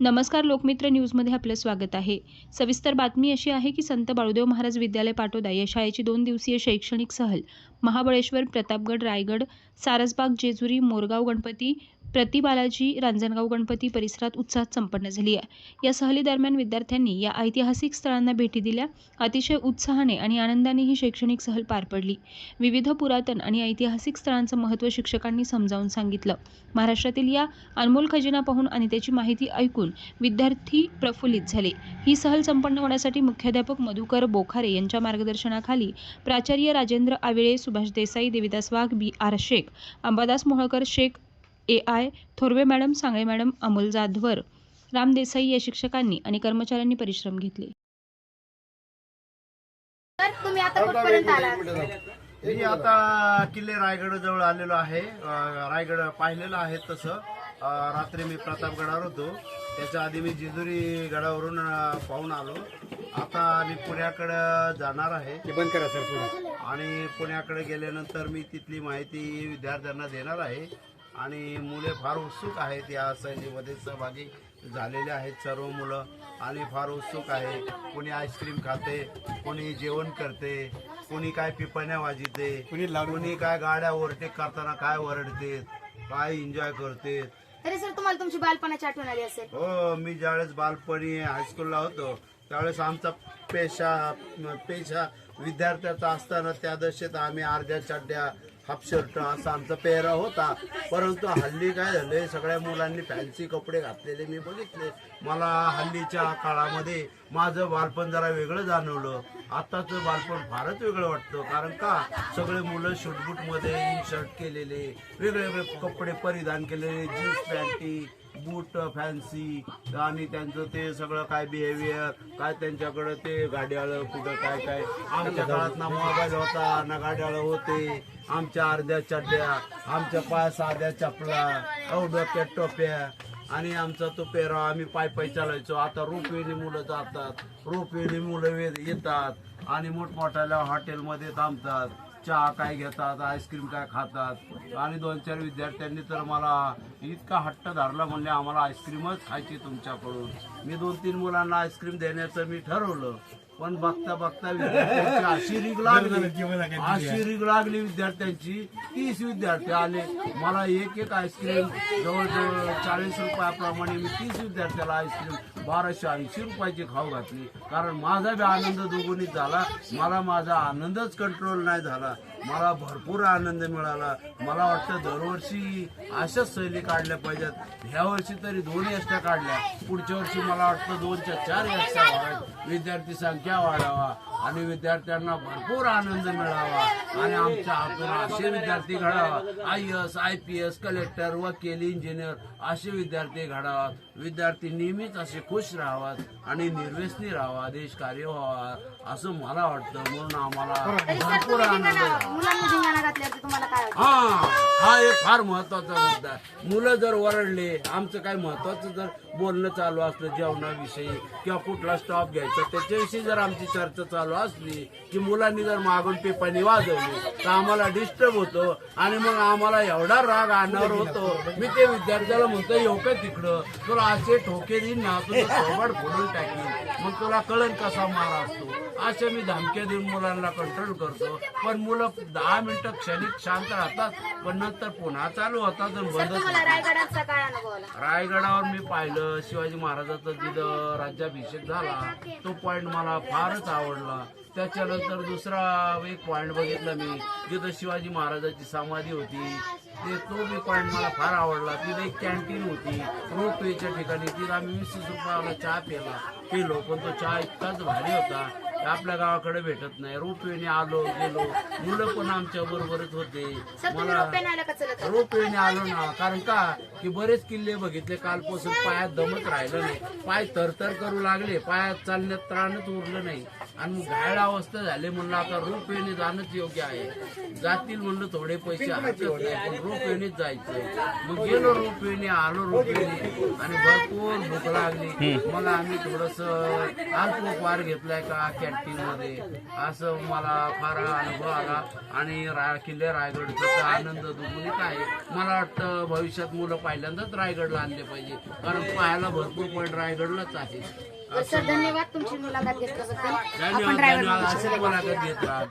नमस्कार लोकमित्र न्यूजमध्ये आपलं स्वागत आहे. सविस्तर बातमी अशी आहे की संत बाळूदेव महाराज विद्यालय पाटोदा या शाळेची दोन दिवसीय शैक्षणिक सहल महाबळेश्वर प्रतापगड रायगड सारसबाग जेजुरी मोरगाव गणपती प्रतिबालाजी रांजणगाव गणपती परिसरात उत्साहात संपन्न झाली आहे. या सहलीदरम्यान विद्यार्थ्यांनी या ऐतिहासिक स्थळांना भेटी दिल्या. अतिशय उत्साहाने आणि आनंदाने ही शैक्षणिक सहल पार पडली. विविध पुरातन आणि ऐतिहासिक स्थळांचं महत्त्व शिक्षकांनी समजावून सांगितलं. महाराष्ट्रातील या अनमोल खजिना पाहून आणि त्याची माहिती ऐकून विद्यार्थी प्रफुल्लित झाले. ही सहल संपन्न होण्यासाठी मुख्याध्यापक मधुकर बोखारे यांच्या मार्गदर्शनाखाली प्राचार्य Rajendra Avile Subhash Desai Devidas Wagh B R Shaikh Ambadas Mohalkar Shaikh A I Thorve madam Sangle madam Amol Jadhavar Ram Desai या शिक्षकांनी आणि कर्मचाऱ्यांनी परिश्रम घेतले. तर तुम्ही आता कुठपर्यंत आलात? मी आता किल्ले रायगड जवळ आलेलो आहे. रायगड पाहिलेलं आहे तसं. रात्री मी प्रतापगडावर होतो. त्याच्या आधी मी जेजुरी गडावरून पाहून आलो. आता मी पुण्याकडे जाणार आहे. ते बंद करा सर पुढे. आणि पुण्याकडे गेल्यानंतर मी तिथली माहिती विद्यार्थ्यांना देणार आहे. आणि मुले फार उत्सुक आहेत या सहलीमध्ये सहभागी झालेले आहेत सर्व मुलं आणि फार उत्सुक आहे. कोणी आईस्क्रीम खाते कोणी जेवण करते कोणी काय पिपण्या वाजिते कोणी काय गाड्या ओव्हरटेक करताना काय ओरडते काय एन्जॉय करते. तरी सर तुम्हाला तुमची बालपणाची आठवण आली असेल. हो मी ज्यावेळेस बालपणी हायस्कूलला होतो त्यावेळेस आमचा पेशा पेशा विद्यार्थ्याचा असताना त्या दशेत आम्ही अर्ध्या चड्ड्या हाफ शर्ट असा आमचा पेहरा होता. परंतु हल्ली काय झालंय सगळ्या मुलांनी फॅन्सी कपडे घातलेले मी बघितले. मला हल्लीच्या काळामध्ये माझं बालपण जरा वेगळं जाणवलं. आताचं बालपण फारच वेगळं वाटतं. कारण का? सगळे मुलं शूटबूटमध्ये शर्ट केलेले वेगळे वेगळे कपडे परिधान केलेले जीन्स पॅन्टी बूट फॅन्सी आणि त्यांचं ते सगळं काय बिहेवियर काय त्यांच्याकडं ते गाड्याळं कुठं काय काय. आमच्या काळात ना मोबाईल होता ना गाड्याळं होते. आमच्या अर्ध्या चड्ड्या आमच्या पाय साध्या चपला अहो टोप्या. आणि आमचा तो पेरा आम्ही पाय पाय चालायचो. आता रोपवेने मुलं जातात रोपवेने मुलं वे- येतात. आणि मोठमोठ्या हॉटेलमध्ये थांबतात. चहा काय घेतात आईस्क्रीम काय खातात. आणि दोन चार विद्यार्थ्यांनी तर मला इतका हट्ट धरला म्हणले आम्हाला आईस्क्रीमच खायची तुमच्याकडून. मी दोन तीन मुलांना आईस्क्रीम देण्याचं मी ठरवलं. पण बघता बघता विद्यार्थ्यांची अशी रीग लागली. अशी रीग लागली विद्यार्थ्यांची. तीस विद्यार्थी आले. मला एक एक आईस्क्रीम जवळजवळ चाळीस रुपयाप्रमाणे मी तीस विद्यार्थ्याला आईस्क्रीम बाराशे ऐंशी रुपयाची खाऊ घातली. कारण माझा बी आनंद दुगुणित झाला. मला माझा आनंदच कंट्रोल नाही झाला. मला भरपूर आनंद मिळाला. मला वाटतं दरवर्षी अशाच सहली काढल्या पाहिजेत. ह्या वर्षी तरी दोन एसट्या काढल्या. पुढच्या वर्षी मला वाटतं दोनच्या चार एसट्या व्हाव्यात विद्यार्थी संख्या वाढावा आणि विद्यार्थ्यांना भरपूर आनंद मिळावा आणि आमच्या हातून असे विद्यार्थी घडावा. I S I P S collector वकील इंजिनियर असे विद्यार्थी घडावात. विद्यार्थी नेहमीच असे खुश राहावात आणि निर्व्यसनी राहावा. देश कार्य व्हावा असं मला वाटतं. म्हणून आम्हाला भरपूर आनंद हा हा एक फार महत्त्वाचा मुद्दा आहे. मुलं जर ओरडले आमचं काय महत्वाचं जर बोलणं चालू असलं जेवणाविषयी किंवा कुठला स्टॉप घ्यायचा त्याच्याविषयी जर आमची चर्चा चालू असली की मुलांनी जर मागून पेपानी वाजवली तर आम्हाला डिस्टर्ब होतो आणि मग आम्हाला एवढा राग आणणार होतो. मी ते विद्यार्थ्याला म्हणतो येऊ का तिकडं? तुला असे ठोके देईन ना तुझं सोबड फोडून टाकीन. मग तुला कळण कसा मारा असतो. अशा मी धमक्या देऊन मुलांना कंट्रोल करतो. पण मुलं दहा मिनिटं क्षणिक शांत राहतात पण नंतर पुन्हा चालू होतात आणि रायगडावर मी पाहिलं शिवाजी महाराजाचा जिथं राज्याभिषेक झाला. तो पॉइंट मला फारच आवडला. त्याच्यानंतर दुसरा एक पॉइंट बघितला मी जिथं शिवाजी महाराजाची समाधी होती. ते तो बी पॉइंट मला फार आवडला. तिथे एक कॅन्टीन होती. रोपवेच्या ठिकाणी तिथं आम्ही वीस रुपयाला चहा पिला पिलो पण तो चहा इतकाच भारी होता. आपल्या गावाकडे भेटत नाही. रोपवेने आलो गेलो. मुलं पण आमच्या बरोबरच होते. चलत रोपवेने आलो ना. कारण का? की बरेच किल्ले बघितले. कालपासून पायात दमत राहिलं नाही. पाय तरतर करू लागले. पायात चालण्यात त्राणच उरलं नाही. आणि मग घायल अवस्था झाली म्हणलं आता रोपवेने जाणंच योग्य आहे. जातील म्हणलं थोडे पैसे हातात पण रोपवेनेच जायचं. मग गेलो रोपवेने आलो रोपवेने आणि भरपूर भूक लागली. मग आम्ही थोडस अल्पोपहार घेतलाय का कॅन्टीन मध्ये असं मला फार अनुभव आला. आणि रा किल्ले रायगडचा आनंद दुगुणित आहे. मला वाटतं भविष्यात मुलं पहिल्यांदाच रायगडला आणले पाहिजे. कारण पाहायला भरपूर पण रायगडलाच आहे. सर धन्यवाद तुमची मुलाखत घेतल्याबद्दल. आपण ड्रायव्हर मुलाखत राहा